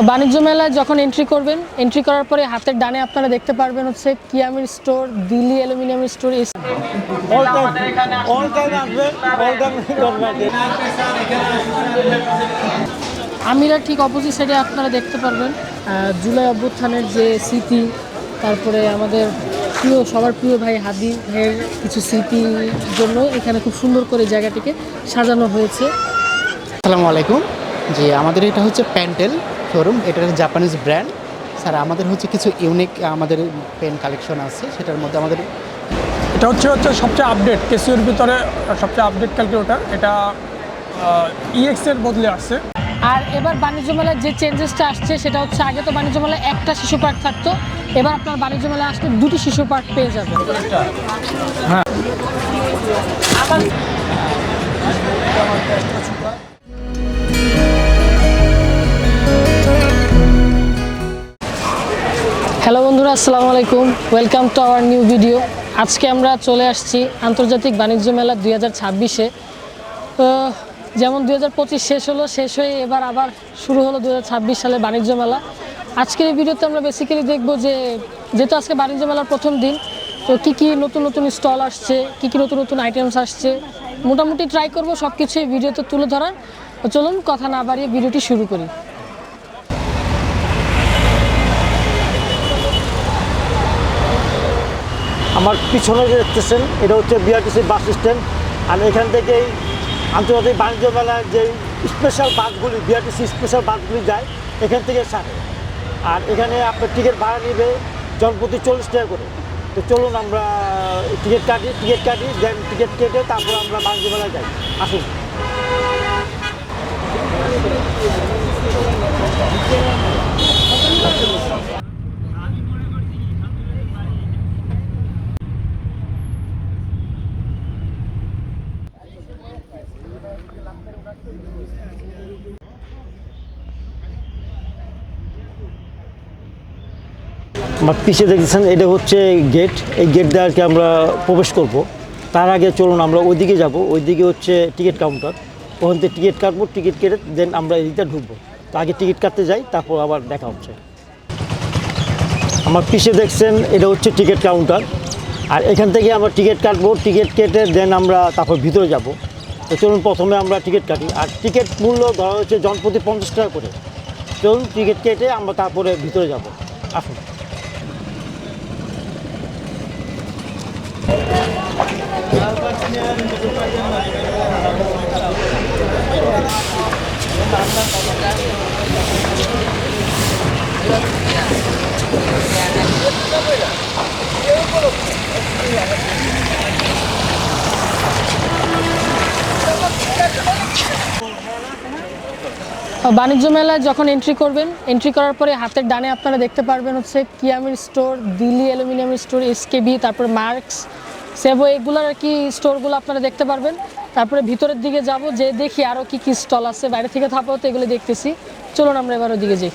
বাণিজ্য মেলায় যখন এন্ট্রি করবেন এন্ট্রি করার পরে হাতের ডানে আপনারা দেখতে পারবেন হচ্ছে কিয়ামের স্টোর দিল্লি অ্যালুমিনিয়ামের স্টোর করবেন আমিরা ঠিক অপোজিট সাইডে আপনারা দেখতে পারবেন জুলাই অভ্যুত্থানের যে স্মৃতি তারপরে আমাদের প্রিয় সবার প্রিয় ভাই হাদি ভাইয়ের কিছু স্মৃতির জন্য এখানে খুব সুন্দর করে জায়গাটিকে সাজানো হয়েছে। আসসালামু আলাইকুম। যে আমাদের এটা হচ্ছে প্যান্টেল শোরুম এটা একটা জাপানিজ ব্র্যান্ড স্যার আমাদের হচ্ছে কিছু ইউনিক আমাদের পেন কালেকশন আছে সেটার মধ্যে আমাদের এটা হচ্ছে হচ্ছে সবচেয়ে আপডেট কেসিওর ভিতরে সবচেয়ে আপডেট ক্যালকুলেটার এটা ইএক্স এর বদলে আসছে। আর এবার বাণিজ্য মেলায় যে চেঞ্জেসটা আসছে সেটা হচ্ছে আগে তো বাণিজ্য মেলায় একটা শিশু পার্ক থাকতো এবার আপনার বাণিজ্য মেলায় আসলে দুটি শিশু পার্ক পেয়ে যাবেন। হ্যালো বন্ধুরা, আসসালামু আলাইকুম। Welcome to our new video আজকে আমরা চলে আসছি আন্তর্জাতিক বাণিজ্য মেলা দুই হাজার ছাব্বিশে। তো, যেমন দুই হাজার পঁচিশ শেষ হলো, শেষ হয়ে এবার আবার শুরু হলো দু হাজার ছাব্বিশ সালে বাণিজ্য মেলা। আজকের এই ভিডিওতে আমরা বেসিক্যালি দেখব যে, যেহেতু আজকে বাণিজ্য মেলার প্রথম দিন, তো কী কী নতুন নতুন স্টল আসছে, কী কী নতুন নতুন আইটেমস আসছে, মোটামুটি ট্রাই করব সব কিছু এই ভিডিওতে তুলে ধরার। চলুন, কথা না বাড়িয়ে ভিডিওটি শুরু করি। আমার পিছনে যে দেখতেছেন এটা হচ্ছে বিআরটিসি বাস স্ট্যান্ড। আর এখান থেকেই আন্তর্জাতিক বাণিজ্য মেলার যে স্পেশাল বাসগুলি বিআরটিসি স্পেশাল বাসগুলি যায়, এখান থেকে সারে। আর এখানে আপনার টিকিট ভাড়া নেবে জনপ্রতি চল্লিশ টাকা করে। তো চলুন আমরা টিকিট কাটি টিকিট কাটি দেন টিকিট কেটে তারপর আমরা বাণিজ্য মেলায় যাই। আসুন। আমার পিছিয়ে দেখতেছেন, এটা হচ্ছে গেট এই গেট দিয়ে আর কি আমরা প্রবেশ করব। তার আগে চলুন আমরা ওইদিকে যাব। ওইদিকে হচ্ছে টিকিট কাউন্টার ওখান থেকে টিকিট কাটবো টিকিট কেটে দেন আমরা এদিকটা ঢুকবো। তো আগে টিকিট কাটতে যাই, তারপর আবার দেখা হচ্ছে। আমার পিছিয়ে দেখছেন, এটা হচ্ছে টিকিট কাউন্টার আর এখান থেকে আমরা টিকিট কাটবো টিকিট কেটে দেন আমরা তারপর ভিতরে যাব। তো চলুন প্রথমে আমরা টিকিট কাটি। আর টিকিট মূল্য ধরা হচ্ছে জনপ্রতি পঞ্চাশ টাকা করে। চলুন টিকিট কেটে আমরা তারপরে ভিতরে যাব। আসুন। বাণিজ্য মেলায় যখন এন্ট্রি করবেন এন্ট্রি করার পরে হাতের ডানে আপনারা দেখতে পারবেন হচ্ছে কিয়ামের স্টোর দিল্লি অ্যালুমিনিয়ামের স্টোর এসকেবি তারপর মার্কস সেভো এগুলোর আর কি স্টোরগুলো আপনারা দেখতে পারবেন। তারপরে ভিতরের দিকে যাব, যে দেখি আরও কি কি স্টল আছে, বাইরে থেকে থাপাও তো এগুলো দেখতেছি। চলুন আমরা এবার ওদিকে যাই।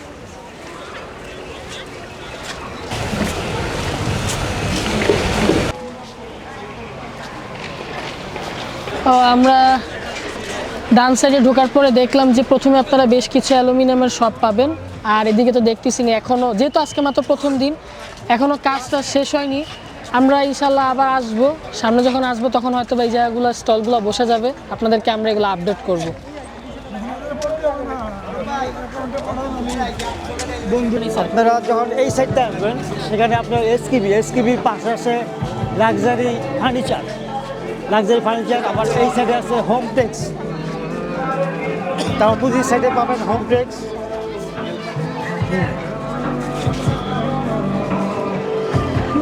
আমরা ডান সাইডে ঢোকার পরে দেখলাম যে প্রথমে আপনারা বেশ কিছু অ্যালুমিনিয়ামের শপ পাবেন। আর এদিকে তো দেখতেছি না এখনও যেহেতু আজকে মাত্র প্রথম দিন এখনও কাজটা শেষ হয়নি। আমরা ইনশাল্লাহ আবার আসব। সামনে যখন আসব তখন হয়তো এই জায়গাগুলো, স্টলগুলো বসে যাবে। আপনাদেরকে আমরা এগুলো আপডেট করব। আপনারা যখন এই সাইডটা আসবেন, সেখানে আপনার এসকিবি এসকিবির পাশে আছে লাক্সারি ফার্নিচার লাক্সারি ফার্নিচার আবার এই সাইডে আছে হোম টেক্স তার অপোজিট সাইডে পাবেন হোম। টেক্স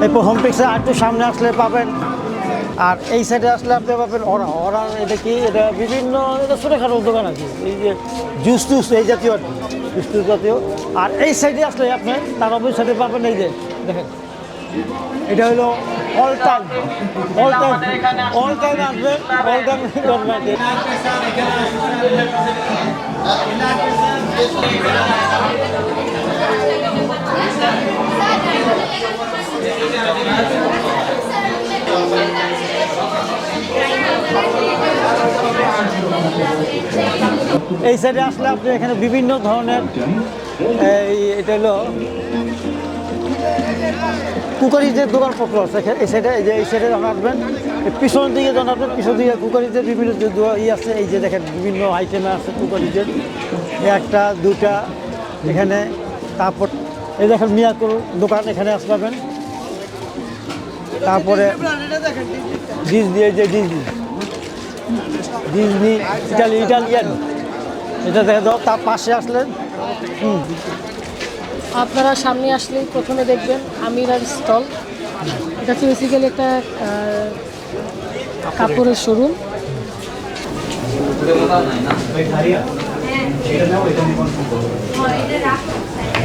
এরপর হোম টেক্সের আর একটু সামনে আসলে পাবেন। আর এই সাইডে আসলে আপনি পাবেন ওরা ওরা এটা কি? এটা বিভিন্ন, এটা ছোটোখাটো দোকান আছে এই যে জুস টুস এই জাতীয় আর কি। জুস টুস জাতীয়। আর এই সাইডে আসলে আপনি, তার অপর সাইডে পাবেন এই যে, দেখেন। এটা হলো all time all time all all এই সাইডে আসলে আপনি এখানে বিভিন্ন ধরনের, এই, এটা হলো যে দোকানপত্র আছে এই সাইডে এই যে এই সাইডে যখন আসবেন, এই পিছনের দিকে যখন আসবেন পিছন দিকে কুকারিজের বিভিন্ন যে ই আছে, এই যে দেখেন বিভিন্ন আইটেমে আছে এই একটা, দুটা, এখানে, তারপর এই দেখেন মিয়াকুর দোকান এখানে আসতে পাবেন। তারপরে ডিজনি এই যে ডিজনি ডিজনি ইটালি ইটালিয়ান। এটা দেখে দাও তার পাশে আসলেন। হুম। আপনারা সামনে আসলেই প্রথমে দেখবেন আমিরার স্টল। এটা হচ্ছে বেসিক্যালি একটা কাপড়ের শোরুম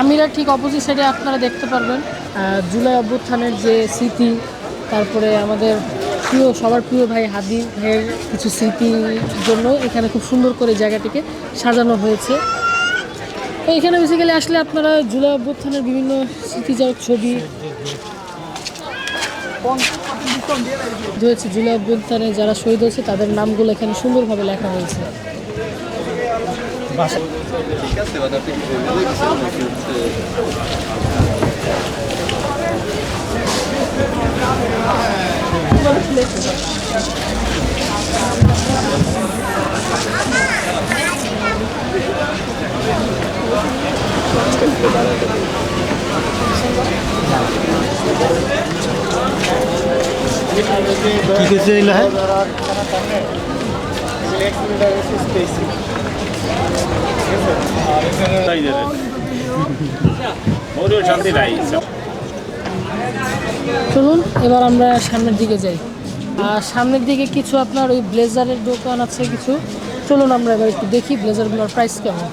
আমিরা ঠিক অপোজিট সাইডে আপনারা দেখতে পারবেন। জুলাই অভ্যুত্থানের যে স্মৃতি, তারপরে আমাদের প্রিয়, সবার প্রিয় ভাই হাদি ভাইয়ের কিছু স্মৃতির জন্য এখানে খুব সুন্দর করে জায়গাটিকে সাজানো হয়েছে। তো এখানে বেসিক্যালি আসলে আপনারা জুলাই অভ্যুত্থানের বিভিন্ন স্মৃতিজারক ছবি হয়েছে জুলাই অভ্যুত্থানে যারা শহীদ হয়েছে, তাদের নামগুলো এখানে সুন্দরভাবে লেখা হয়েছে। কি কিছু এগুলো হ্যাঁ মৌর্য শান্তি নাই চলুন, এবার আমরা সামনের দিকে যাই। আর সামনের দিকে কিছু আপনার ওই ব্লেজারের দোকান আছে কিছু। চলুন আমরা এবার একটু দেখি ব্লেজারগুলোর প্রাইস কেমন।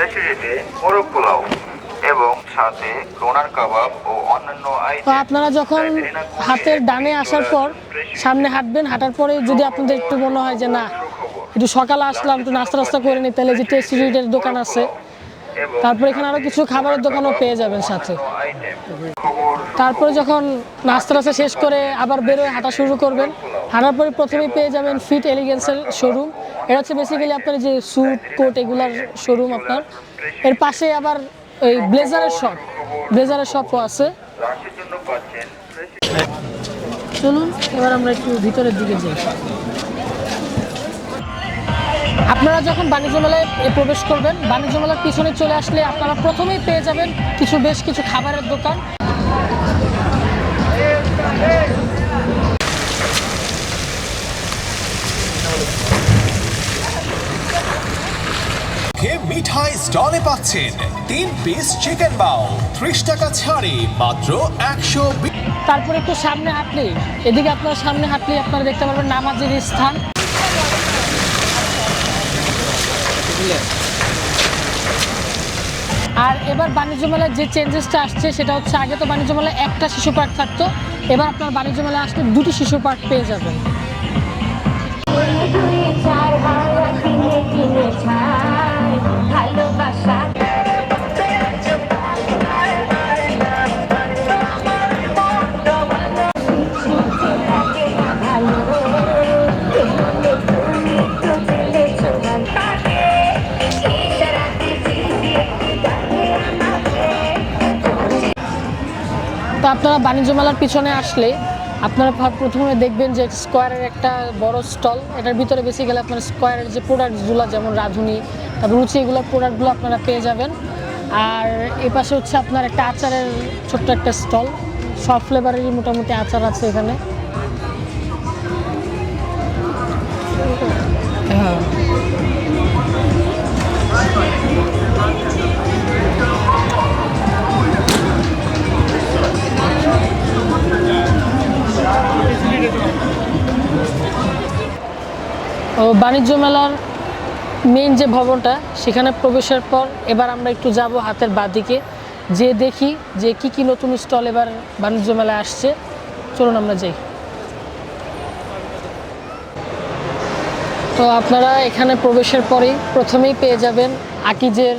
রেসিপিতে মোরগ পোলাও এবং সাথে ডোনার কাবাব ও অন্যান্য তো আপনারা যখন হাতের ডানে আসার পর সামনে হাঁটবেন হাঁটার পরে যদি আপনাদের একটু মনে হয় যে না একটু সকালে আসলাম একটু নাস্তা নাস্তা করে নিই তাহলে যে টেস্টি দোকান আছে তারপর এখানে আরও কিছু খাবারের দোকানও পেয়ে যাবেন সাথে। তারপরে যখন নাস্তা নাস্তা শেষ করে আবার বেরোয় হাঁটা শুরু করবেন, হাঁটার পরে প্রথমেই পেয়ে যাবেন ফিট এলিগেন্সের শোরুম এটা হচ্ছে বেসিক্যালি আপনার যে স্যুট কোট এগুলার শোরুম আপনার। এর পাশে আবার ওই ব্লেজারের শপ ব্লেজারের শপও আছে। চলুন, এবার আমরা একটু ভিতরের দিকে যাই। আপনারা যখন বাণিজ্য মেলায় প্রবেশ করবেন বাণিজ্য মেলার পিছনে চলে আসলে আপনারা প্রথমেই পেয়ে যাবেন কিছু বেশ কিছু খাবারের দোকান। মিঠাই স্টলে পাচ্ছেন? তিন পিস চিকেন বাও ত্রিশ টাকা ছাড়ে মাত্র একশো তারপরে একটু সামনে হাঁটলেই এদিকে আপনার সামনে হাঁটলেই আপনারা দেখতে পারবেন নামাজের স্থান। আর এবার বাণিজ্য মেলায় যে চেঞ্জেসটা আসছে সেটা হচ্ছে আগে তো বাণিজ্য মেলায় একটা শিশু পার্ক থাকতো এবার আপনার বাণিজ্য মেলায় আসলে দুটি শিশু পার্ক পেয়ে যাবেন। আপনারা বাণিজ্য মেলার পিছনে আসলে আপনারা প্রথমে দেখবেন যে স্কোয়ারের একটা বড় স্টল। এটার ভিতরে বেশি গেলে আপনার স্কোয়ারের যে প্রোডাক্টসগুলো যেমন রাঁধুনি, তারপর রুচি এগুলোর প্রোডাক্টগুলো আপনারা পেয়ে যাবেন। আর এ পাশে হচ্ছে আপনার একটা আচারের ছোট্ট একটা স্টল। সব ফ্লেভারেরই মোটামুটি আচার আছে এখানে। ও, বাণিজ্য মেলার মেন যে ভবনটা, সেখানে প্রবেশের পর এবার আমরা একটু যাব হাতের বাঁদিকে যে দেখি যে কি কি নতুন স্টল এবার বাণিজ্য মেলায় আসছে। চলুন আমরা যাই। তো আপনারা এখানে প্রবেশের পরেই প্রথমেই পেয়ে যাবেন আকিজের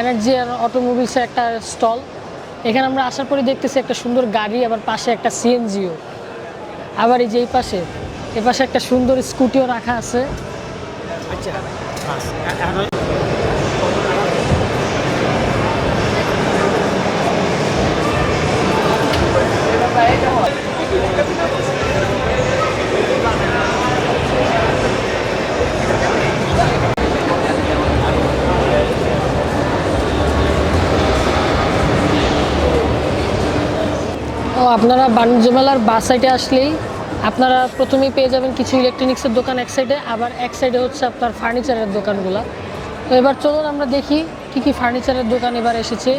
এনার্জি আর অটোমোবিলসের একটা স্টল। এখানে আমরা আসার পরে দেখতেছি একটা সুন্দর গাড়ি, আবার পাশে একটা সিএনজিও আবার এই যে এই পাশে এ পাশে একটা সুন্দর স্কুটিও রাখা আছে। ও আপনারা বাণিজ্য মেলার বাস সাইডে আসলেই আপনারা প্রথমেই পেয়ে যাবেন কিছু ইলেকট্রনিক্সের দোকান এক সাইডে আবার এক সাইডে হচ্ছে আপনার ফার্নিচারের দোকানগুলো। তো এবার চলুন আমরা দেখি কি কি ফার্নিচারের দোকান এবার এসেছে।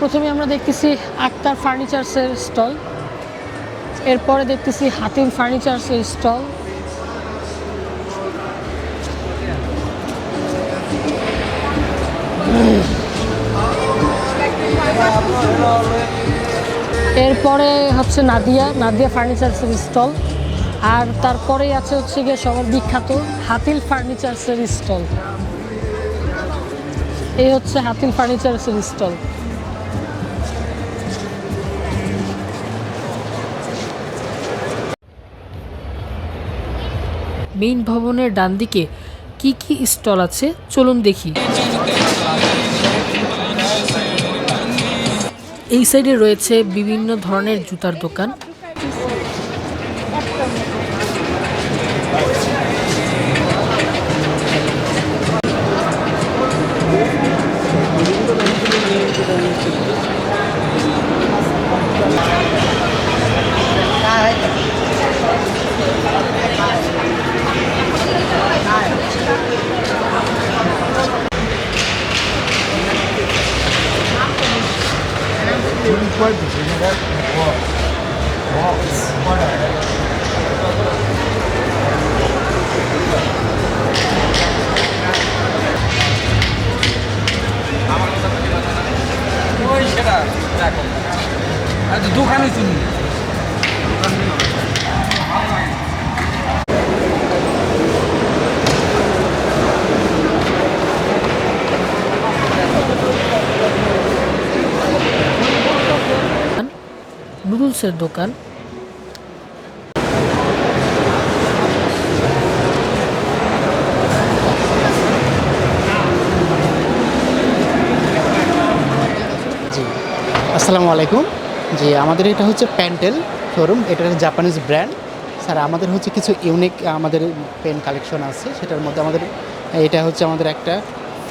প্রথমে আমরা দেখতেছি আক্তার ফার্নিচার্সের স্টল এরপরে দেখতেছি হাতিম ফার্নিচার্সের স্টল এরপরে হচ্ছে নাদিয়া নাদিয়া ফার্নিচার্সের স্টল। আর তারপরেই আছে হচ্ছে গিয়ে সবার বিখ্যাত হাতিল ফার্নিচার্সের স্টল। এই হচ্ছে হাতিল ফার্নিচার্সের স্টল। মেইন ভবনের ডান দিকে কি কি স্টল আছে? চলুন দেখি। এই সাইডে রয়েছে বিভিন্ন ধরনের জুতার দোকান। দোকানে চিনি নুডলসের দোকান। আসসালামু আলাইকুম। জি, আমাদের এটা হচ্ছে প্যান্টেল শোরুম। এটা জাপানিজ ব্র্যান্ড। স্যার, আমাদের হচ্ছে কিছু ইউনিক, আমাদের পেন কালেকশন আছে। সেটার মধ্যে আমাদের, এটা হচ্ছে আমাদের একটা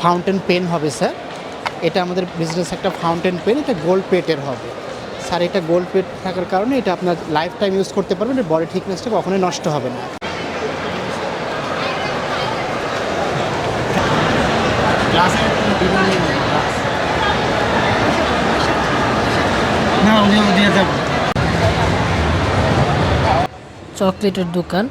ফাউন্টেন পেন হবে, স্যার। এটা আমাদের বিজনেস একটা ফাউন্টেন পেন, এটা গোল্ড পেটের হবে। স্যার এটা গোল্ড প্লেট থাকার কারণে এটা আপনার লাইফ টাইম ইউজ করতে পারবেন বডি থিকনেসটা কখনোই নষ্ট হবে না। চকলেটের দোকান।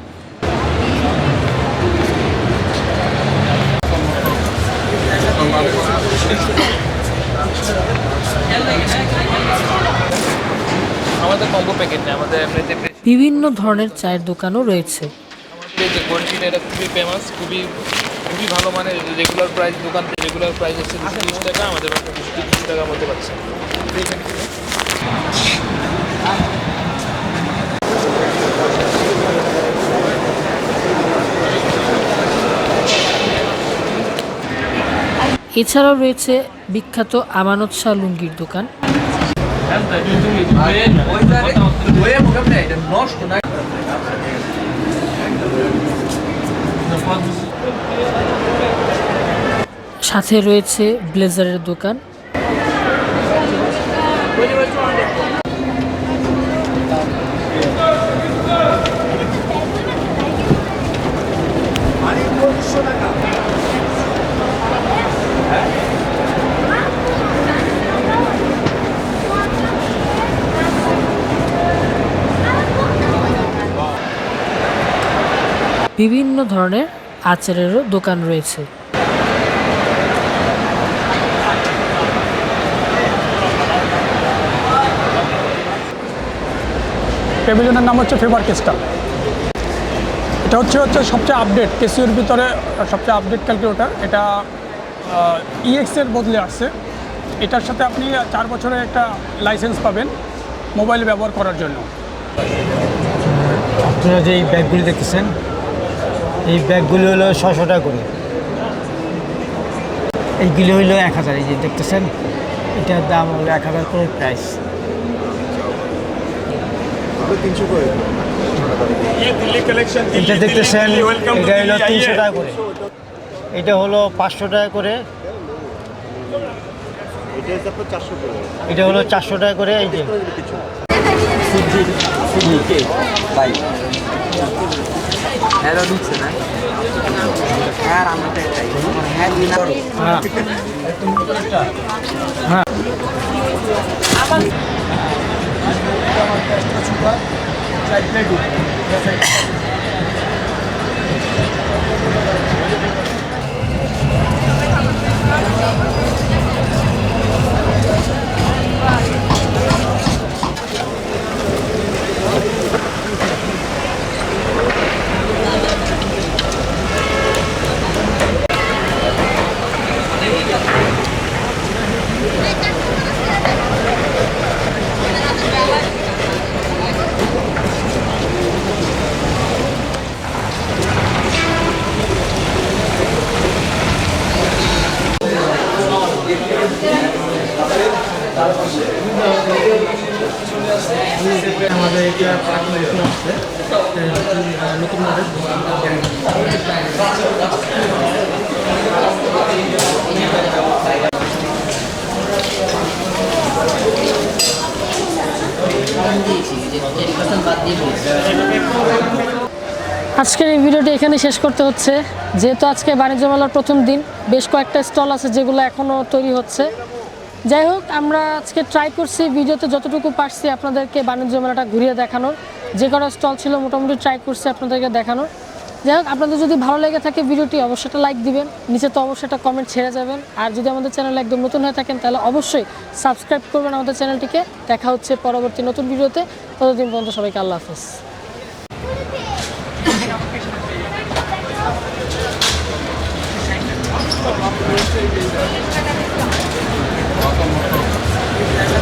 আমাদের কম্বো প্যাকেট নেই আমাদের এমনিতে বিভিন্ন ধরনের চায়ের দোকানও রয়েছে। যে গোল্ড এটা খুবই ফেমাস খুবই খুবই ভালো মানে রেগুলার প্রাইস দোকান রেগুলার প্রাইস হচ্ছে দুশো তিরিশ টাকা আমাদের তিরিশ টাকার মধ্যে পাচ্ছে। এছাড়াও রয়েছে বিখ্যাত আমানত শাহ লুঙ্গির দোকান। সাথে রয়েছে ব্লেজারের দোকান। বিভিন্ন ধরনের আচারেরও দোকান রয়েছে। টেবিলের নাম হচ্ছে ফেভার কেসটা। এটা হচ্ছে হচ্ছে সবচেয়ে আপডেট কেসিওর ভিতরে সবচেয়ে আপডেট ক্যালকুলেটার। এটা ইএক্সের বদলে আসছে। এটার সাথে আপনি চার বছরের একটা লাইসেন্স পাবেন মোবাইল ব্যবহার করার জন্য। আপনারা যে এই ব্যাগগুলি দেখতেছেন এই ব্যাগগুলি হলো ছশো টাকা করে। এইগুলি হইল এক হাজার এই যে দেখতেছেন? এটার দাম হলো এক হাজার করে প্রাইস এটা দেখতেছেন এটা হলো তিনশো টাকা করে। এটা হলো পাঁচশো টাকা করে। এটা হলো চারশো টাকা করে এই যে। হ্যাঁ ঢুকছে না হ্যাঁ আমরা তো এটাই হ্যাঁ দিন হ্যাঁ আমার আমাদের এটা আসছে নতুন আজকের এই ভিডিওটি এখানে শেষ করতে হচ্ছে। যেহেতু আজকে বাণিজ্য মেলার প্রথম দিন, বেশ কয়েকটা স্টল আছে যেগুলো এখনও তৈরি হচ্ছে। যাই হোক, আমরা আজকে ট্রাই করছি, ভিডিওতে যতটুকু পারছি আপনাদেরকে বাণিজ্য মেলাটা ঘুরিয়ে দেখানোর। যে কটা স্টল ছিল, মোটামুটি ট্রাই করছি আপনাদেরকে দেখানোর। যাই হোক, আপনাদের যদি ভালো লেগে থাকে ভিডিওটি, অবশ্যই একটা লাইক দিবেন। নিচে তো অবশ্যই একটা কমেন্ট ছেড়ে যাবেন। আর যদি আমাদের চ্যানেল একদম নতুন হয়ে থাকেন, তাহলে অবশ্যই সাবস্ক্রাইব করবেন আমাদের চ্যানেলটিকে দেখা হচ্ছে পরবর্তী নতুন ভিডিওতে। ততদিন পর্যন্ত সবাইকে আল্লাহ হাফেজ। Thank you.